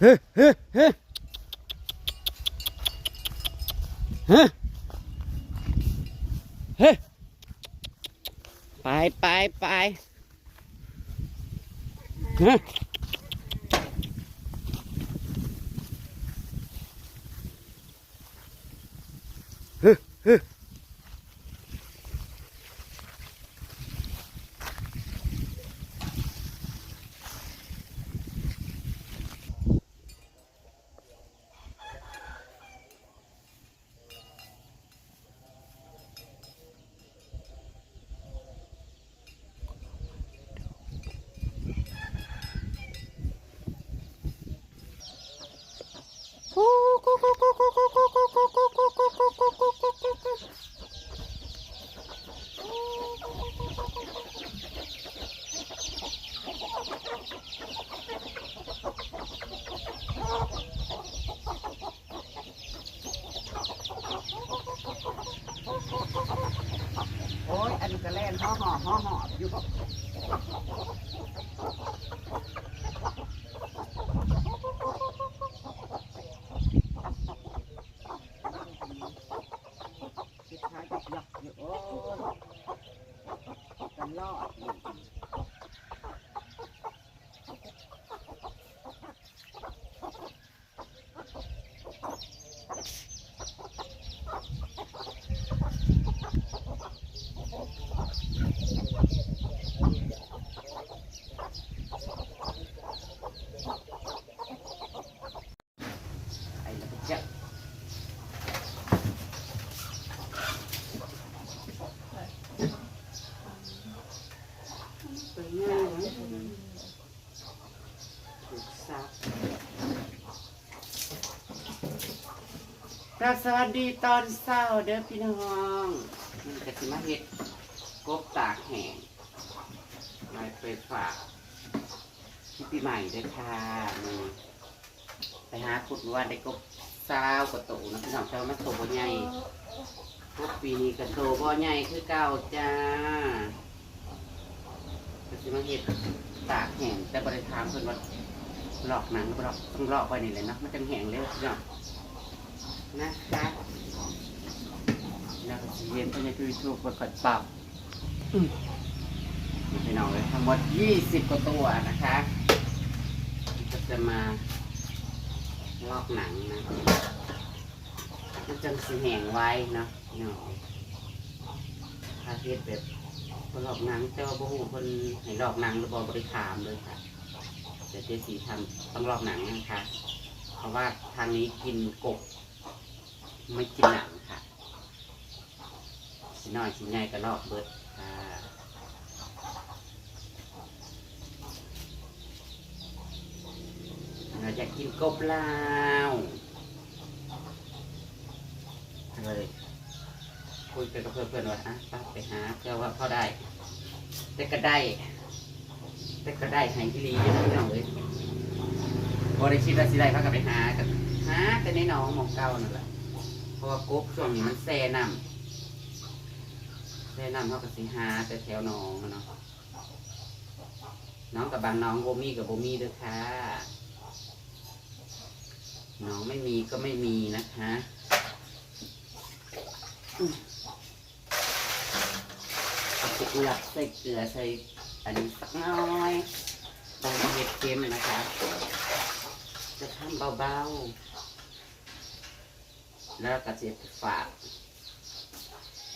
เฮ้เฮ้เฮ้ฮะเฮ้ไปไปไปฮะเฮ้เฮ้ โอ้ย อั นนี้ก็แล่นห่อห่อห่อห่ออยู่กับคิดท้ายกับหยักอยู่โอ้ยกันรอดอยู่ ไอ้ละเจ้า สวยงามนะถูกซับ สวัสดีตอนเช้าเด้อพี่น้องมันกะสิมาเฮ็ดกบตากแห้งมาไปฝากที่ปีใหม่เด้อค่ะนี่ไปหาขุดว่าได้กบเช้ากว่าโตนะพี่น้องเช้ามาโตบ่ใหญ่กบปีนี้ก็โตบ่ใหญ่คือเก่าจ้ากะสิมาเฮ็ดตากแห้งแต่บ่ได้ถามเพิ่นว่าหลอกหนังหลอกต้องหลอกไว้นี่แหละเนะมันจังแห้งเร็วพี่น้อง นะคะแล้วก็สิเย็นก็จะคือชูกดกดปรับอืมนี่พี่น้องเลยทั้งหมด20กว่าตัวนะคะก็จะมาลอกหนังนะมันจังสีแห้งไว้เนาะพี่น้องถ้าเฮ็ดแบบคนลอกหนังแต่ว่าบ่ฮู้คนให้ลอกหนังหรือบ่บริขามเลยค่ะเดี๋ยวเจ๊สีทำต้องลอกหนังนะคะเพราะว่าทางนี้กินกบ ไม่กินหนังค่ะสิน้อยสิใหญ่ก็ลอกเบิดค่ะเราอยากกินกบลาวเลยคุยกันกับเพื่อนๆว่าอะไปไปหาเพื่อว่าพอได้ แต่ก็ได้ แต่ก็ได้หายที่รีอยู่พี่น้องเลยบริคิดว่าสิได้เขาก็ไปหากันหาแต่ในหนองหมองเก่านั่นแหละ เพราะว่ากบช่วงนี้มันแซ่น้ำแซ่น้ำเขาก็สิหาแต่แถวหน้องอะเนาะน้องกับบางน้องโบมีกับโบมีเด้อค่ะ น้องไม่มีก็ไม่มีนะคะอืมเอาไปอุลักใส่เกลือใส่อันนี้สักหน้อยบางเห็ดเค็มนะคะ จะทำเบาๆ แล้วก็จะฝาก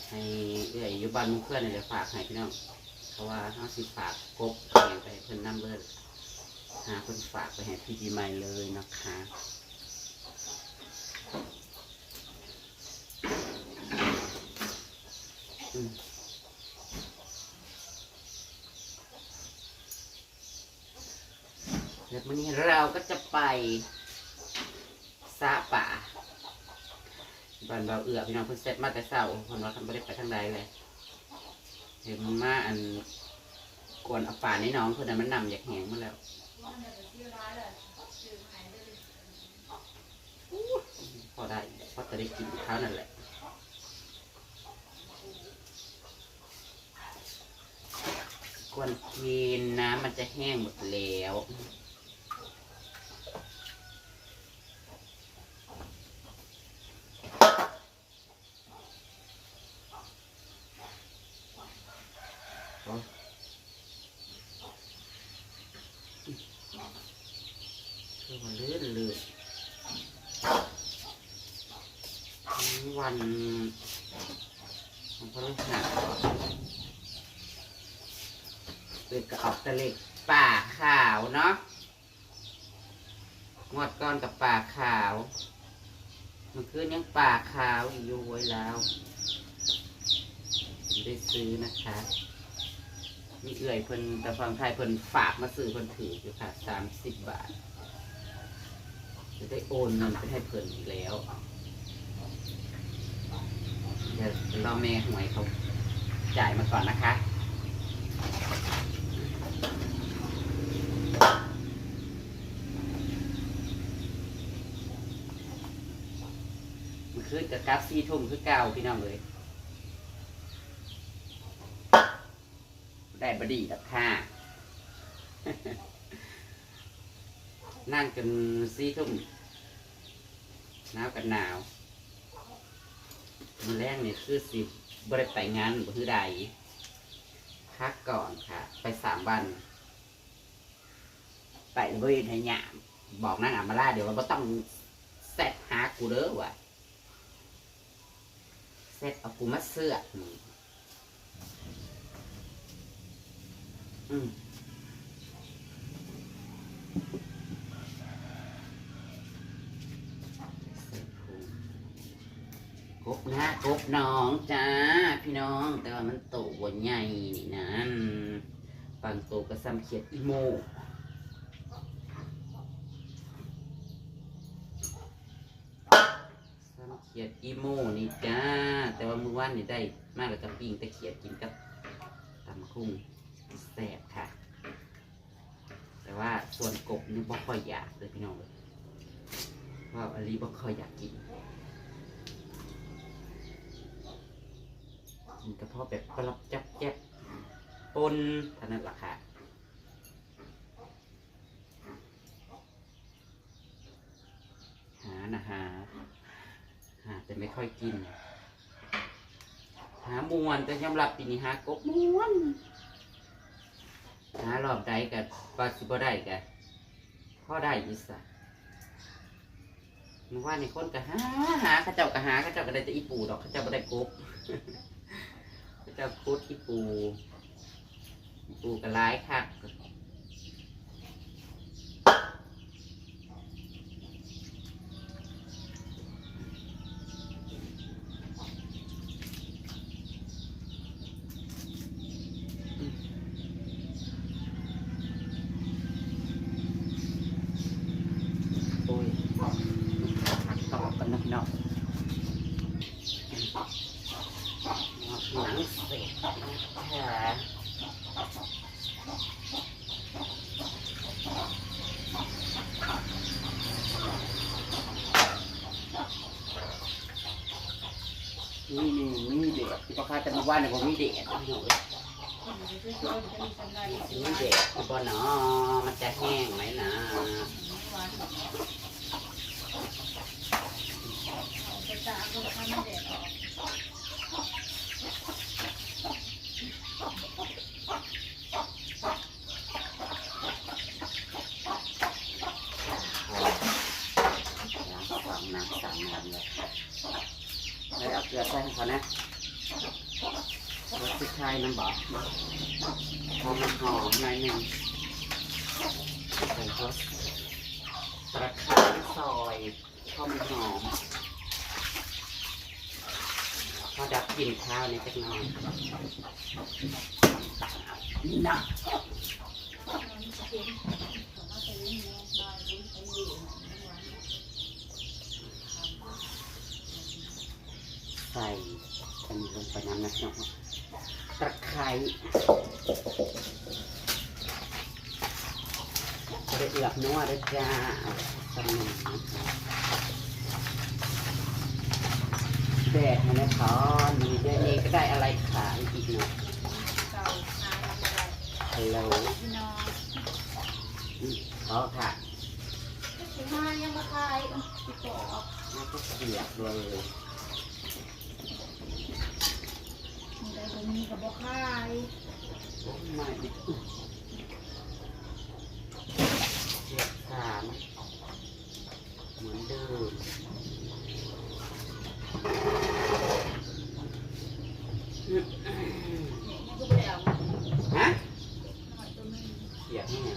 ให้เอื้อยอยู่บ้านหมุเพื่อนนี่แหละฝากให้พี่น้องเพราะว่าเขาสิฝากกบเองไปให้เพิ่นน้ำเบิดหาเพิ่นฝากไปให้พี่ปีใหม่เลยนะคะอืมเดี๋ยววันนี้เราก็จะไปซาป่า บ้านเราเอือพี่น้องเพิ่นเซ็ตมาแต่เช้าคนว่าเขาไม่ได้ไปทางใดเลยเห็นมันมาอันกวนเอาป่าในน้องคนนั้นมันนำอยากแหงมาแล้วพอได้พอจะได้กินข้าวนั่นแหละกวนกินน้ำมันจะแห้งหมดแล้ว คือมันลื่นลื่นวันวันพฤหัสเปิดกระออกตะเล็กป่าขาวเนาะงวดก้อนกับป่าขาว มันคืนยังป่าขาวอยู่ไว้แล้วได้ซื้อนะคะ มีเอื่อยเพิ่นแต่ฟังไทยเพิ่นฝากมาซื้อเพิ่นถืออยู่ค่ะสามสิบบาท จะได้โอนเงินไปให้เพิ่นอีกแล้วเดี๋ยวรอแม่หวยเขาจ่ายมาก่อนนะคะมันคือกับกราฟซีทุ่มคือเก่าพี่น้องเลยได้บดีดับค่า นั่งจนซีทุ่มหนาวกันหนาวมันแรกเนี่ยคือสิบริไปงานบ่คือใดพักก่อนค่ะ ไปสามวัน ไปบริเวณไหยามบอกนั่งอามาล่าเดี๋ยวว่าต้องเซตหากูเด้อว่ะเซตเอากูมาเสื้ออืมเสร็จภูมิ กบนะกบน้องจ้าพี่น้องแต่ว่ามันโตบนใหญ่นี่นะบางโตก็ซ้ำเขียดอีโมซ้ำเขียดอีโมนี่จ้าแต่ว่ามือว่านนี่ได้มากกว่ากับปิ้งแต่เขียดกินกับตำคุ้งแซ่บค่ะ แต่ว่าส่วนกบนี่บ่ค่อยอยากเลยพี่น้องว่าอันนี้บ่ค่อยอยากกิน กินกระเพาะแบบกรับจับแจ๊บปนเท่านั้นแหละค่ะหานะหาหาแต่ไม่ค่อยกิน หามวนแต่ยำหรับปีนี้หากบมวนหารอบใดกับปลาสิบได้กับพ่อได้อีสะมันว่าในคนก็หาหาข้าเจ้าก็หาข้าเจ้าก็ได้แต่อีปูดอกข้าเจ้าบ่ได้กบ เจ้าคุดอีปูอีปูก็ร้ายคักโอ้ยหักตอกันนะพี่น้อง หนังเสร็จนะคะนี่นี่มีเด็กที่พ่อค้าจะมาว่าเนี่ยผมมีเด็กนะพี่น้องเอ้ยมีเด็กที่บ่เนาะมันจะแห้งไหมนะน้ำสองน้ำสามน้ำเลยแล้วเอาเกลือใส่ให้เขานะรสพริกไทย น้ำบอกหอมมันหอมหน่อยหนึ่งใส่เขาตะไคร้ซอยข้าวมันหอมพอดับกลิ่นข้าวเนี่ยจะนอนนี่นะใส่อันนี้ลงไปน้ำนะเนาะ ตะไคร้จะได้เอือบนัวด้วยจ้าสมุนแดดมันนะทอนมีเดือนนี้ก็ได้อะไรขายอีกเนาะฮัลโหลอืมขอค่ะแล้วก็เสียบเลย โอ้ไม่ดิเจ็ดสามเหมือนเดิม นี่ก็ไม่ได้เอา ฮะ หน่อยตัวนึง เสียบให้ไง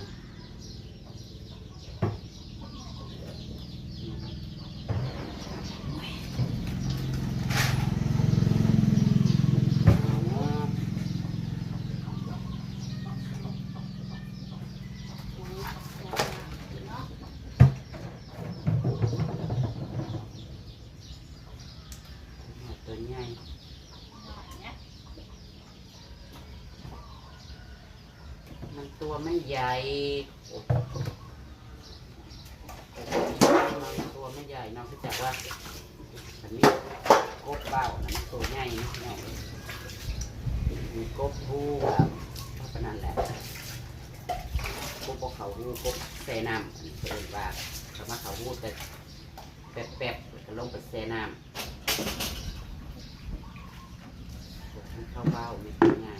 ตัวใหญ่ เนี่ย มันตัวไม่ใหญ่มันตัวไม่ใหญ่นอกจากว่าอันนี้กบเบานะมันตัวใหญ่นะพี่น้องมีกบผู้แบบเพราะนั้นแหละกบเขาหูกบแซ่น้ำอันนี้เป็นว่าคำว่าเขาหูแต่แป๊บๆแล้วก็ลงไปแซ่น้ำกบมันเข้าเบ้าไม่ตัวใหญ่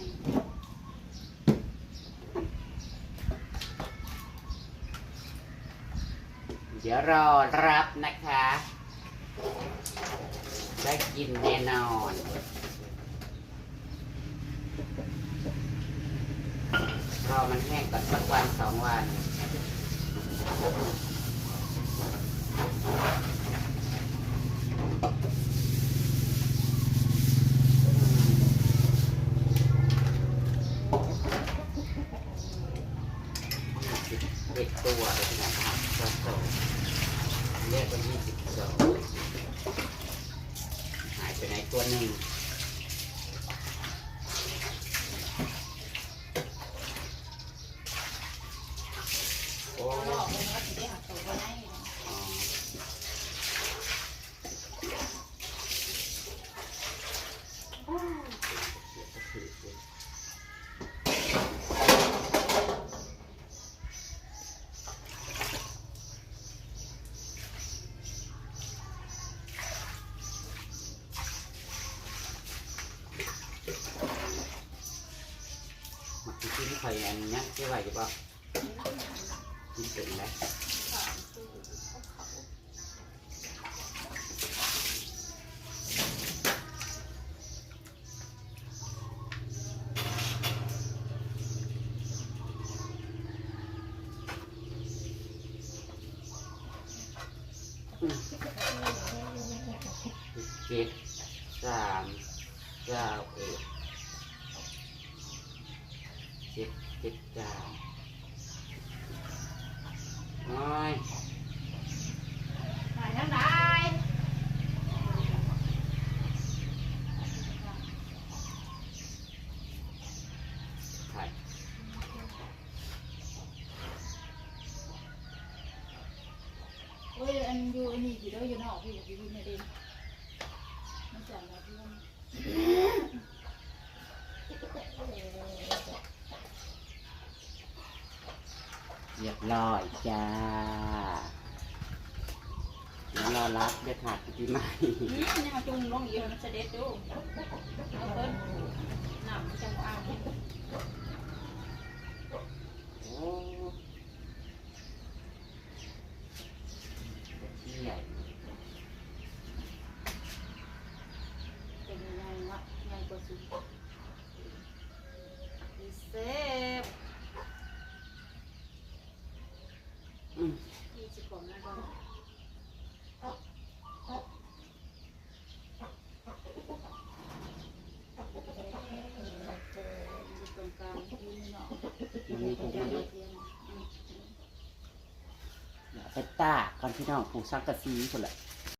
เดี๋ยวรอรับนะคะ ได้กินแน่นอนรอมันแห้งก่อนสักวันสองวัน เด็กตัวเลยนะครับก็โตเรียกว่ายี่สิบสองหายไปไหนตัวหนึ่งโอ้ ตัวหลอกเลยว่าสิได้หักตัวก็ได้ อ๋อมา กินที่ไข่อันนี้ที่ไหวจะ บอกกินเป็นไหมเจ็ดสามเก้า เอ็ดเจ็ดเจ็ดเก้าโอ้ยหายทั้งได้ไข่โอ้ยอันอยู่อันนี้อยู่แล้วอยู่นอกพี่อยู่ในเด่นมันจังแล้วเพื่อนเรียบร้อยจ้าแล้วรอรับเด็ดขาดปีใหม่อืมนี่มาจุงลงอีกมันเสด็จดูเอาเพิ่นน้ำมันจังหวะเอาโอ้ที่ใหญ่ เป็นยังไงวะใหญ่กว่าสุดดีเซฟ อืม ยี่สิบกว่านะก็อยู่ตรงกลางอยู่ในนอก มันมีถุง เดี๋ย มื ว อ เดี๋ยวเดี๋ยว เดี๋ยว ไปตากก่อนพี่น้องผูกซักกะซีคนละ